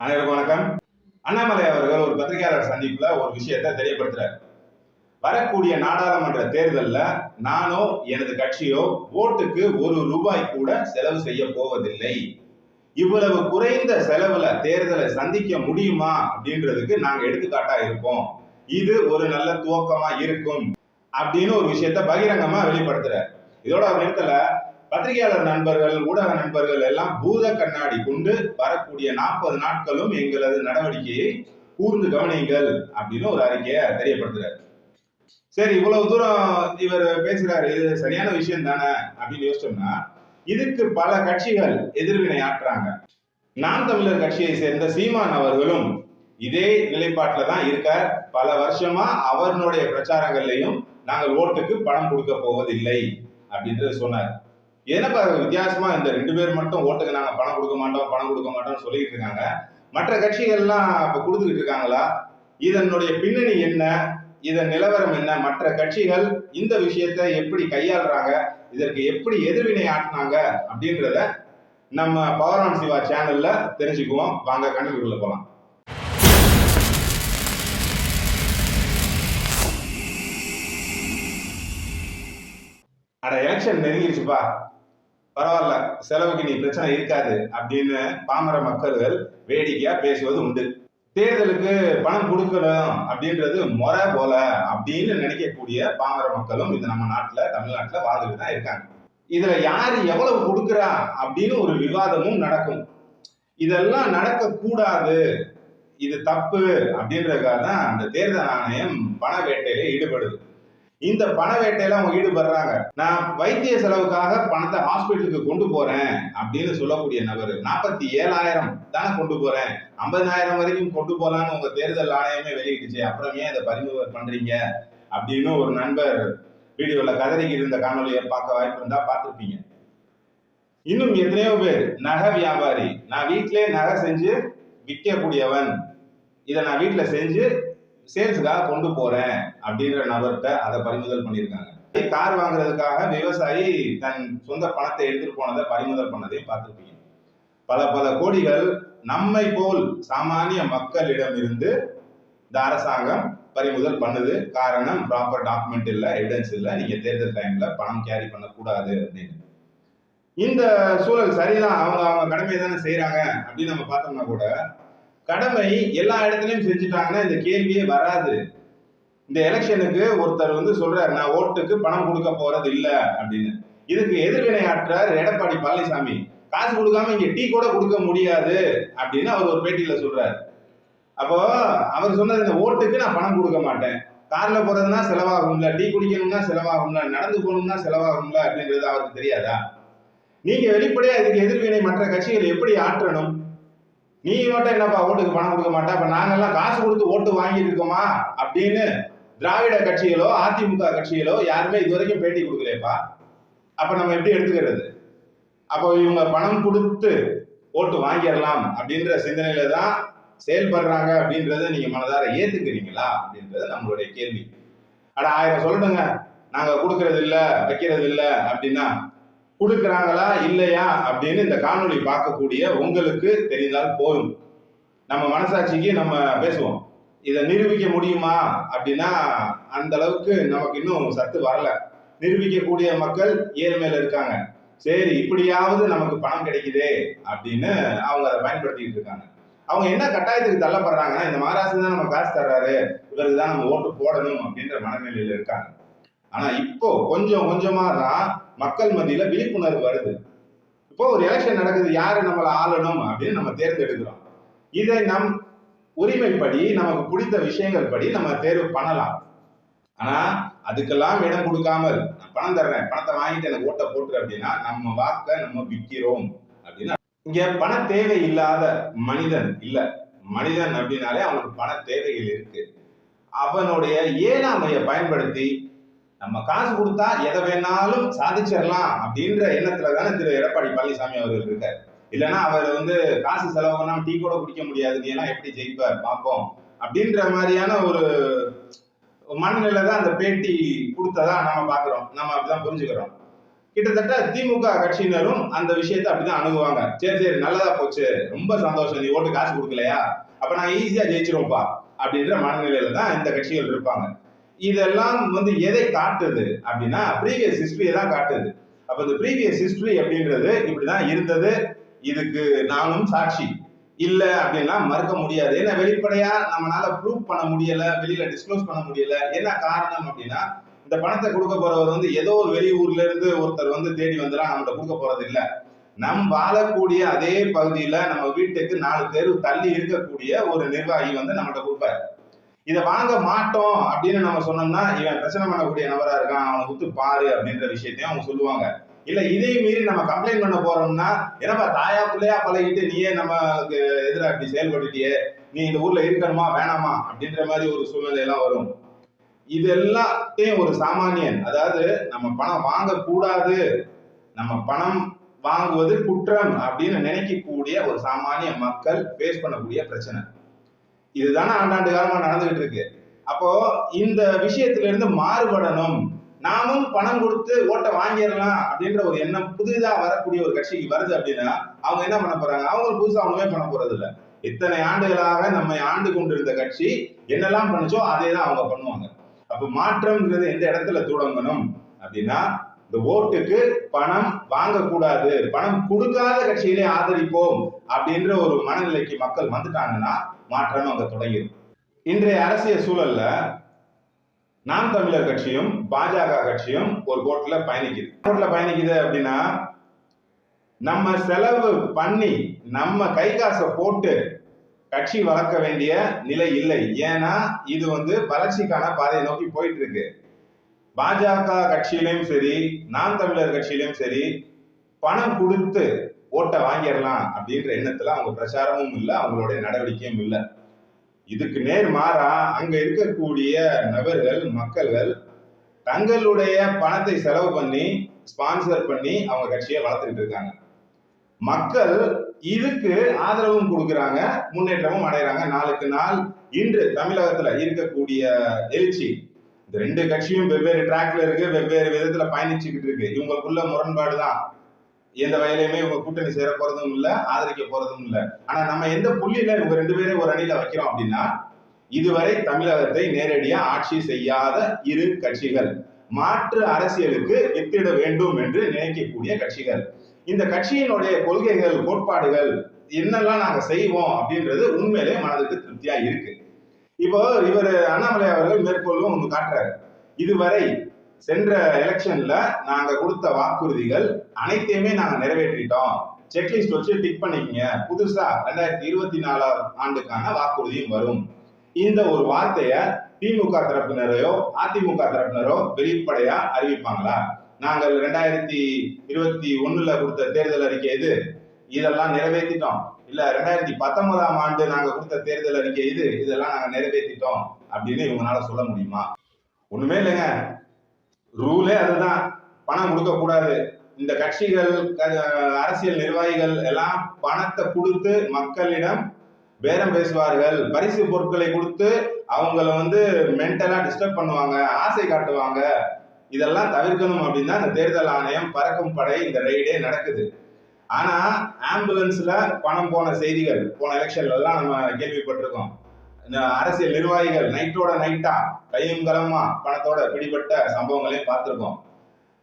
அனைவருக்கும் வணக்கம். அண்ணாமலை அவர்கள் ஒரு பத்திரிகையாளர் சந்திப்புல ஒரு விஷயத்தை தெரியப்படுத்துறாரு. வரக்கூடிய நாடாளுமன்ற தேர்தலில் நானோ எனது கட்சியோ ஓட்டுக்கு ஒரு ரூபாய் கூட செலவு செய்ய போவதில்லை. இவ்வளவு குறைந்த செலவுல தேர்தலை சந்திக்க முடியுமா அப்படின்றதுக்கு நாங்க எடுத்துக்காட்டா இருப்போம் இது ஒரு நல்ல துவக்கமா இருக்கும் அப்படின்னு ஒரு விஷயத்த பகிரங்கமா வெளிப்படுத்துற இதோட அவர் நிறுத்தல பத்திரிகையாளர் நண்பர்கள் ஊடக நண்பர்கள் எல்லாம் பூத கண்ணாடி கொண்டு வரக்கூடிய நாற்பது நாட்களும் எங்களது நடவடிக்கையை கூர்ந்து கவனியுங்கள் அப்படின்னு ஒரு அறிக்கையை தெரியப்படுத்துறாரு. சரி இவ்வளவு தூரம் இவர் பேசுறாரு இது சரியான விஷயம் தானே அப்படின்னு யோசிச்சோம்னா இதுக்கு பல கட்சிகள் எதிர்வினை ஆற்றுறாங்க நாம் தமிழர் கட்சியை சேர்ந்த சீமான் அவர்களும் இதே நிலைப்பாட்டில் தான் இருக்கார். பல வருஷமா அவர்களுடைய பிரச்சாரங்கள்லையும் நாங்கள் ஓட்டுக்கு பணம் கொடுக்க போவதில்லை அப்படின்றது சொன்னார். என்னப்பா வித்தியாசமா இந்த ரெண்டு பேர் மட்டும் ஓட்டுக்கு நாங்க பணம் கொடுக்க மாட்டோம் பணம் கொடுக்க மாட்டோம்னு சொல்லிட்டு இருக்காங்க. மற்ற கட்சிகள்லாம் இப்ப கொடுத்துக்கிட்டு இருக்காங்களா? இதனுடைய பின்னணி என்ன? இதன் நிலவரம் என்ன? மற்ற கட்சிகள் இந்த விஷயத்தை எப்படி கையாளுறாங்க? இதற்கு எப்படி எதிர்வினை ஆட்டினாங்க? அப்படின்றத நம்ம பவர் சிவா சேனல்ல தெரிஞ்சுக்குவோம். வாங்க கண்டுக்குள்ள போலாம். அட எலெக்ஷன் நெருங்கிருச்சுப்பா. பரவாயில்ல செலவுக்கு நீ பிரச்சனை இருக்காது அப்படின்னு பாமர மக்கள்கள் வேடிக்கையா பேசுவது உண்டு. தேர்தலுக்கு பணம் கொடுக்கணும் அப்படின்றது முறை போல அப்படின்னு நினைக்கக்கூடிய பாமர மக்களும் இந்த நம்ம நாட்டுல தமிழ்நாட்டுல வாழ்ந்துட்டு தான் இருக்காங்க. இதுல யாரு எவ்வளவு கொடுக்குறா அப்படின்னு ஒரு விவாதமும் நடக்கும். இதெல்லாம் நடக்க கூடாது இது தப்பு அப்படின்றதுக்காக தான் அந்த தேர்தல் ஆணையம் பண வேட்டையில ஈடுபடுது. இந்த பண வேட்டையில அவங்க ஈடுபடுறாங்க. நான் வைத்திய செலவுக்காக பணத்தை ஹாஸ்பிட்டலுக்கு கொண்டு போறேன் அப்படின்னு சொல்லக்கூடிய நபர் நாற்பத்தி ஏழாயிரம் தானே கொண்டு போறேன். ஐம்பதாயிரம் வரைக்கும் கொண்டு போலான்னு உங்க தேர்தல் ஆணையமே வெளியிட்டுச்சு. அப்புறம் ஏன் இதை பறிமுதல் பண்றீங்க? அப்படின்னு ஒரு நண்பர் வீடியோல கதறிக்கு இருந்த காணொலியை பார்க்க வாய்ப்பு இருந்தா பார்த்துருப்பீங்க. இன்னும் எத்தனையோ பேர் நகை வியாபாரி. நான் வீட்டிலே நகை செஞ்சு விற்கக்கூடியவன் இதை நான் வீட்டில் செஞ்சு சேல்ஸுக்காக கொண்டு போறேன் அப்படின்ற நபர்கிட்ட அதை பறிமுதல் பண்ணியிருக்காங்க. கார் வாங்குறதுக்காக விவசாயி தன் சொந்த பணத்தை எடுத்துட்டு போனதை பறிமுதல் பண்ணதையும் பார்த்துருப்பீங்க. பல பல கோடிகள் நம்மை போல் சாமானிய மக்களிடம் இருந்து இந்த அரசாங்கம் பறிமுதல் பண்ணுது. காரணம் ப்ராப்பர் டாக்குமெண்ட் இல்லை எவிடன்ஸ் இல்லை. நீங்க தேர்தல் டைம்ல பணம் கேரி பண்ணக்கூடாது அப்படின்னு. இந்த சூழல் சரிதான். அவங்க அவங்க கடமை தானே செய்யறாங்க அப்படின்னு நம்ம பார்த்தோம்னா கூட கடமை எல்லா இடத்துலையும் செஞ்சுட்டாங்கன்னா இந்த கேள்வியே வராது. இந்த எலெக்ஷனுக்கு ஒருத்தர் வந்து சொல்றாரு நான் ஓட்டுக்கு பணம் கொடுக்க போறது இல்ல அப்படின்னு. இதுக்கு எதிர்வினை ஆற்றார் எடப்பாடி பழனிசாமி. காசு கொடுக்காம இங்க டீ கூட கொடுக்க முடியாது அப்படின்னு அவர் ஒரு பேட்டியில சொல்றாரு. அப்போ அவர் சொன்னது இந்த ஓட்டுக்கு நான் பணம் கொடுக்க மாட்டேன். கார்ல போறதுன்னா செலவாகும்ல டீ குடிக்கணும்னா செலவாகும்ல நடந்து போகணும்னா செலவாகும்ல அப்படின்றது அவருக்கு தெரியாதா? நீங்க வெளிப்படையா இதுக்கு எதிர்வினை மற்ற கட்சிகள் எப்படி ஆற்றணும்? நீ மட்டும் என்னப்பா ஓட்டுக்கு பணம் கொடுக்க மாட்டா? இப்ப நாங்கெல்லாம் காசு கொடுத்து ஓட்டு வாங்கியிருக்கோமா இருக்கோமா? அப்படின்னு திராவிட கட்சிகளோ அதிமுக கட்சிகளோ யாருமே இது வரைக்கும் பேட்டி கொடுக்கலையப்பா. அப்ப நம்ம எப்படி எடுத்துக்கிறது? அப்போ இவங்க பணம் கொடுத்து ஓட்டு வாங்கிடலாம் அப்படின்ற சிந்தனையில தான் செயல்படுறாங்க அப்படின்றத நீங்க மனதார ஏத்துக்கிறீங்களா அப்படின்றது நம்மளுடைய கேள்வி. ஆனா ஆயிரம் சொல்லணுங்க நாங்க கொடுக்கறது இல்ல வைக்கிறது இல்ல அப்படின்னா கொடுக்குறாங்களா? இல்லையா? அப்படின்னு இந்த காணொளி பார்க்கக்கூடிய உங்களுக்கு தெரிந்தால் போதும். நம்ம மனசாட்சிக்கு நம்ம பேசுவோம். இதை நிரூபிக்க முடியுமா? அப்படின்னா அந்த அளவுக்கு நமக்கு இன்னும் சத்து வரல. நிரூபிக்கக்கூடிய மக்கள் ஏழ்மையில இருக்காங்க. சரி இப்படியாவது நமக்கு பணம் கிடைக்குதே அப்படின்னு அவங்க அதை பயன்படுத்திட்டு இருக்காங்க. அவங்க என்ன கட்டாயத்துக்கு தள்ளப்படுறாங்கன்னா இந்த மகாராஷ்டிரா தான் நம்ம காசு தர்றாரு. இவருக்கு தான் நம்ம ஓட்டு போடணும் அப்படின்ற மனநிலையில இருக்காங்க. ஆனா இப்போ கொஞ்சம் கொஞ்சமா தான் மக்கள் மத்தியில விழிப்புணர்வு வருது. இப்போ ஒரு எலெக்ஷன் நடக்குது யாரு நம்மளை ஆளணும் அப்படின்னு நம்ம தேர்ந்தெடுக்கிறோம். இதை நம் உரிமைப்படி நமக்கு பிடித்த விஷயங்கள் படி நம்ம தேர்வு பண்ணலாம். ஆனா அதுக்கெல்லாம் இடம் கொடுக்காமல் நான் பணம் தர்றேன் பணத்தை வாங்கிட்டு எனக்கு ஓட்டை போட்டுரு அப்படின்னா நம்ம வாக்க நம்ம விற்கிறோம் அப்படின்னா இங்க பண தேவை இல்லாத மனிதன் இல்ல. மனிதன் அப்படின்னாலே அவனுக்கு பண தேவைகள் இருக்கு. அவனுடைய ஏனாமையை பயன்படுத்தி நம்ம காசு கொடுத்தா எதை வேணாலும் சாதிச்சிடலாம் அப்படின்ற எண்ணத்துல தானே திரு எடப்பாடி பழனிசாமி அவர்கள் இருக்காரு. இல்லைன்னா அவர் வந்து காசு செலவு பண்ணாம டீ கூட குடிக்க முடியாது நீ எல்லாம் எப்படி ஜெயிப்பார்? பார்ப்போம். அப்படின்ற மாதிரியான ஒரு மனநிலை தான் அந்த பேட்டி கொடுத்ததா நம்ம பார்க்குறோம். நம்ம அப்படிதான் புரிஞ்சுக்கிறோம். கிட்டத்தட்ட திமுக கட்சியினரும் அந்த விஷயத்தை அப்படிதான் அணுகுவாங்க. சரி சரி நல்லதா போச்சு. ரொம்ப சந்தோஷம். நீ ஓட்டு காசு கொடுக்கலையா? அப்ப நான் ஈஸியா ஜெயிச்சிருவோம்ப்பா. அப்படின்ற மனநிலையில தான் இந்த கட்சிகள் இருப்பாங்க. இதெல்லாம் வந்து எதை காட்டுது அப்படின்னா ப்ரீவியஸ் ஹிஸ்டரியை தான் காட்டுது. அப்போ இந்த ப்ரீவியஸ் ஹிஸ்டரி அப்படின்றது இப்படிதான் இருந்தது. இதுக்கு நானும் சாட்சி. இல்லை அப்படின்னா மறுக்க முடியாது. ஏன்னா வெளிப்படையா நம்மளால ப்ரூவ் பண்ண முடியல வெளியில டிஸ்க்ளோஸ் பண்ண முடியல. என்ன காரணம் அப்படின்னா இந்த பணத்தை கொடுக்க போறவர் வந்து ஏதோ ஒரு வெளியூர்ல இருந்து ஒருத்தர் வந்து தேடி வந்துலாம் நம்மகிட்ட கொடுக்க போறது இல்லை. நம் வாழக்கூடிய அதே பகுதியில நம்ம வீட்டுக்கு நாலு பேர் தள்ளி இருக்கக்கூடிய ஒரு நிர்வாகி வந்து நம்மகிட்ட கொடுப்பாரு. இதை வாங்க மாட்டோம் அப்படின்னு நம்ம சொன்னோம்னா இவன் பிரச்சனை பண்ணக்கூடிய நபரா இருக்கான் அவனை குத்து பாரு அப்படின்ற விஷயத்தையும் அவங்க சொல்லுவாங்க. இல்ல இதையும் மீறி நம்ம கம்ப்ளைண்ட் பண்ண போறோம்னா என்னப்பா தாயா பிள்ளையா பழகிட்டு நீயே நமக்கு எதிராக அப்படி செயல்பட்டுட்டியே நீ இந்த ஊர்ல இருக்கணுமா வேணாமா அப்படின்ற மாதிரி ஒரு சூழ்நிலை எல்லாம் வரும். இது எல்லாத்தையும் ஒரு சாமானியன் அதாவது நம்ம பணம் வாங்கக்கூடாது நம்ம பணம் வாங்குவது குற்றம் அப்படின்னு நினைக்கக்கூடிய ஒரு சாமானிய மக்கள் ஃபேஸ் பண்ணக்கூடிய பிரச்சனை. இதுதானே ஆண்டாண்டு காலமா நடந்துகிட்டு இருக்கு அப்போ இந்த விஷயத்துல இருந்து மாறுபடணும். நாமும் பணம் கொடுத்து ஓட்டை வாங்கிடலாம் அப்படின்ற ஒரு எண்ணம் புதிதா வரக்கூடிய ஒரு கட்சிக்கு வருது அப்படின்னா அவங்க என்ன பண்ண போறாங்க? அவங்க புதுசா ஒண்ணுமே பண்ண போறது இல்ல இத்தனை ஆண்டுகளாக நம்மை ஆண்டு கொண்டிருந்த கட்சி என்னெல்லாம் பண்ணுச்சோ அதே தான் அவங்க பண்ணுவாங்க. அப்ப மாற்றம்ங்கிறது எந்த இடத்துல தொடங்கணும் அப்படின்னா இந்த ஓட்டுக்கு பணம் வாங்கக்கூடாது. பணம் கொடுக்காத கட்சியிலே ஆதரிப்போம் அப்படின்ற ஒரு மனநிலைக்கு மக்கள் வந்துட்டாங்கன்னா மாற்றம் அங்க தொடங்கிடும் இன்றைய அரசியல் சூழல்ல நாம் தமிழர் கட்சியும் பாஜக கட்சியும் ஒரு கோட்ல பயணிக்குது. கோட்ல பயணிக்குது அப்படின்னா நம்ம செலவு பண்ணி நம்ம கை காசை போட்டு கட்சி வளர்க்க வேண்டிய நிலை இல்லை. ஏன்னா இது வந்து வளர்ச்சிக்கான பாதையை நோக்கி போயிட்டு இருக்கு. பாஜக கட்சியிலையும் சரி நாம் தமிழர் கட்சியிலையும் சரி பணம் கொடுத்து ஓட்டை வாங்கிடலாம் அப்படின்ற எண்ணத்துல அவங்க பிரச்சாரமும் இல்லை அவங்களுடைய நடவடிக்கையும் இல்லை. இதுக்கு நேர் மாறா அங்க இருக்கக்கூடிய நபர்கள் மக்கள்கள் தங்களுடைய பணத்தை செலவு பண்ணி ஸ்பான்சர் பண்ணி அவங்க கட்சியை வளர்த்துக்கிட்டு இருக்காங்க. மக்கள் இதுக்கு ஆதரவும் கொடுக்குறாங்க முன்னேற்றமும் அடைகிறாங்க நாளுக்கு நாள் இன்று தமிழகத்துல இருக்கக்கூடிய எழுச்சி ரெண்டு கட்சியும் வெவ்வேறு ட்ராக்ல இருக்கு வெவ்வேறு விதத்துல பயணிச்சுக்கிட்டு இருக்கு. இவங்களுக்குள்ள முரண்பாடு தான் எந்த வயலையுமே இவங்க கூட்டணி சேர போறதும் இல்ல ஆதரிக்க போறதும் இல்ல. ஆனா நம்ம எந்த புள்ளியில இவங்க ரெண்டு பேரையும் ஒரு அணியில வைக்கிறோம் அப்படின்னா இதுவரை தமிழகத்தை நேரடியா ஆட்சி செய்யாத இரு கட்சிகள் மாற்று அரசியலுக்கு வித்திட வேண்டும் என்று நினைக்கக்கூடிய கட்சிகள். இந்த கட்சியினுடைய கொள்கைகள் கோட்பாடுகள் என்னெல்லாம் நாங்க செய்வோம் அப்படின்றது உண்மையிலே மனதுக்கு திருப்தியா இருக்கு. இப்போ இவர் அண்ணாமலை அவர்கள் மேற்கொள்ளும் ஒன்று காட்டுறாரு. இதுவரை சென்ற எலெக்ஷன்ல நாங்க கொடுத்த வாக்குறுதிகள் அனைத்தையுமே நாங்க நிறைவேற்றிட்டோம். செக்லிஸ்ட் வச்சு டிக் பண்ணிக்கங்க. புதுசா ரெண்டாயிரத்தி இருபத்தி நாலாம் ஆண்டுக்கான வாக்குறுதியும் வரும். இந்த ஒரு வார்த்தைய திமுக தரப்பினரையோ அதிமுக தரப்பினரோ வெளிப்படையா அறிவிப்பாங்களா? நாங்கள் ரெண்டாயிரத்தி இருபத்தி ஒண்ணுல கொடுத்த தேர்தல் அறிக்கை இது இதெல்லாம் நிறைவேற்றிட்டோம் இல்ல ரெண்டாயிரத்தி பத்தொன்பதாம் ஆண்டு நாங்க கொடுத்த தேர்தல் அறிக்கை இது இதெல்லாம் நாங்க நிறைவேற்றிட்டோம் அப்படின்னு இவங்களால சொல்ல முடியுமா? ஒண்ணுமே இல்லைங்க. ரூலே அதுதான். பணம் கொடுக்க கூடாது. இந்த கட்சிகள் அரசியல் நிர்வாகிகள் எல்லாம் பணத்தை கொடுத்து மக்களிடம் பேரம் பேசுவார்கள். பரிசு பொருட்களை கொடுத்து அவங்கள வந்து மென்டலா டிஸ்டர்ப் பண்ணுவாங்க ஆசை காட்டுவாங்க. இதெல்லாம் தவிர்க்கணும் அப்படின்னா இந்த தேர்தல் ஆணையம் பறக்கும் படை இந்த ரைடே நடக்குது. ஆனா ஆம்புலன்ஸ்ல பணம் போன செய்திகள் போன எலெக்ஷன்ல எல்லாம் நம்ம கேள்விப்பட்டிருக்கோம். இந்த அரசியல் நிர்வாகிகள் நைட்டோட நைட்டா கையும் கலமா பணத்தோட பிடிபட்ட சம்பவங்களையும் பார்த்திருக்கோம்.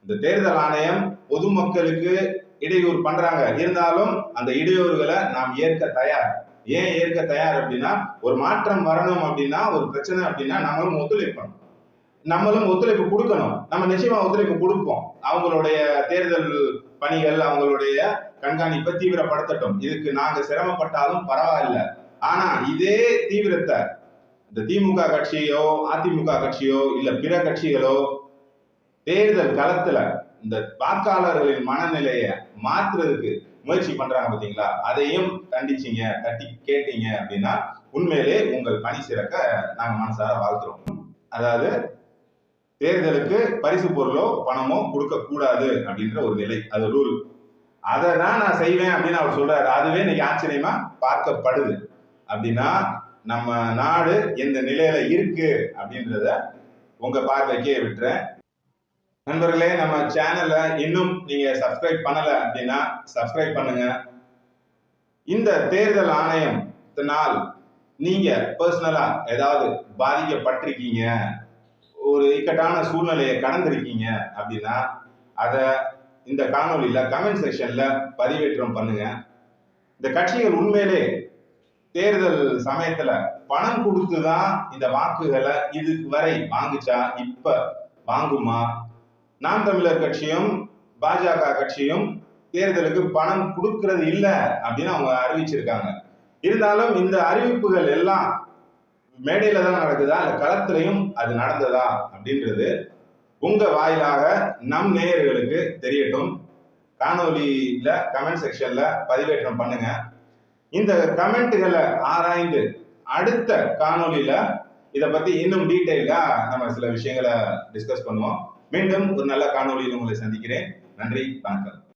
இந்த தேர்தல் ஆணையம் பொதுமக்களுக்கு இடையூறு பண்றாங்க. இருந்தாலும் அந்த இடையூறுகளை நாம் ஏற்க தயார். ஏன் ஏற்க தயார் அப்படின்னா ஒரு மாற்றம் வரணும் அப்படின்னா ஒரு பிரச்சனை அப்படின்னா நம்மளும் ஒத்துழைப்பணும். நம்மளும் ஒத்துழைப்பு கொடுக்கணும். நம்ம நிச்சயமா ஒத்துழைப்பு கொடுப்போம். அவங்களுடைய தேர்தல் பணிகள் அவங்களுடைய கண்காணிப்பை தீவிரப்படுத்தட்டும். இதுக்கு நாங்க சிரமப்பட்டாலும் பரவாயில்ல. ஆனா இதே தீவிரத்தை இந்த திமுக கட்சியோ அதிமுக கட்சியோ இல்ல பிற கட்சிகளோ தேர்தல் களத்துல இந்த வாக்காளர்களின் மனநிலைய மாற்றுறதுக்கு முயற்சி பண்றாங்க பாத்தீங்களா? அதையும் கண்டிச்சீங்க தட்டி கேட்டீங்க அப்படின்னா உண்மையிலே உங்கள் பணி சிறக்க நாங்க மனசார வாழ்த்துறோம். அதாவது தேர்தலுக்கு பரிசு பொருளோ பணமோ கொடுக்க கூடாது அப்படின்ற ஒரு நிலை. அது ரூல் அதை தான் நான் செய்வேன் அப்படின்னு அவர் சொல்றாரு. அதுவே இன்னைக்கு ஆச்சரியமா பார்க்கப்படுது. அப்படின்னா நம்ம நாடு எந்த நிலையில இருக்கு அப்படின்றத உங்க பார்வைக்கே விட்டுறேன். நண்பர்களே நம்ம சேனலை இன்னும் நீங்க சப்ஸ்கிரைப் பண்ணல அப்படின்னா சப்ஸ்கிரைப் பண்ணுங்க. இந்த தேர்தல் ஆணையத்தினால் நீங்க பர்சனலா ஏதாவது பாதிக்கப்பட்டிருக்கீங்க ஒரு இக்கட்டான சூழ்நிலையை கடந்திருக்கீங்க அப்படின்னா அதை இந்த காணொலியில் கமெண்ட் செக்ஷனில் பதிவேற்றம் பண்ணுங்க. இந்த கட்சிகள் உண்மையிலே தேர்தல் சமயத்துல பணம் கொடுத்து தான் இந்த வாக்குகளை இதுக்கு வரை வாங்குச்சா இப்ப வாங்குமா? நாம் தமிழர் கட்சியும் பாஜக கட்சியும் தேர்தலுக்கு பணம் கொடுக்கறது இல்லை அப்படின்னு அவங்க அறிவிச்சிருக்காங்க. இருந்தாலும் இந்த அறிவிப்புகள் எல்லாம் மேடையில தான் நடக்குதா? இல்ல களத்திலையும் அது நடந்ததா? அப்படின்றது உங்க வாயிலாக நம் நேயர்களுக்கு தெரியட்டும். காணொலியில கமெண்ட் செக்ஷன்ல பதிவேற்றம் பண்ணுங்க. இந்த கமெண்ட்டுகளை ஆராய்ந்து அடுத்த காணொலியில இத பத்தி இன்னும் டீட்டெயிலா நம்ம சில விஷயங்களை டிஸ்கஸ் பண்ணுவோம். மீண்டும் ஒரு நல்ல காணொலியில் உங்களை சந்திக்கிறேன். நன்றி வணக்கம்.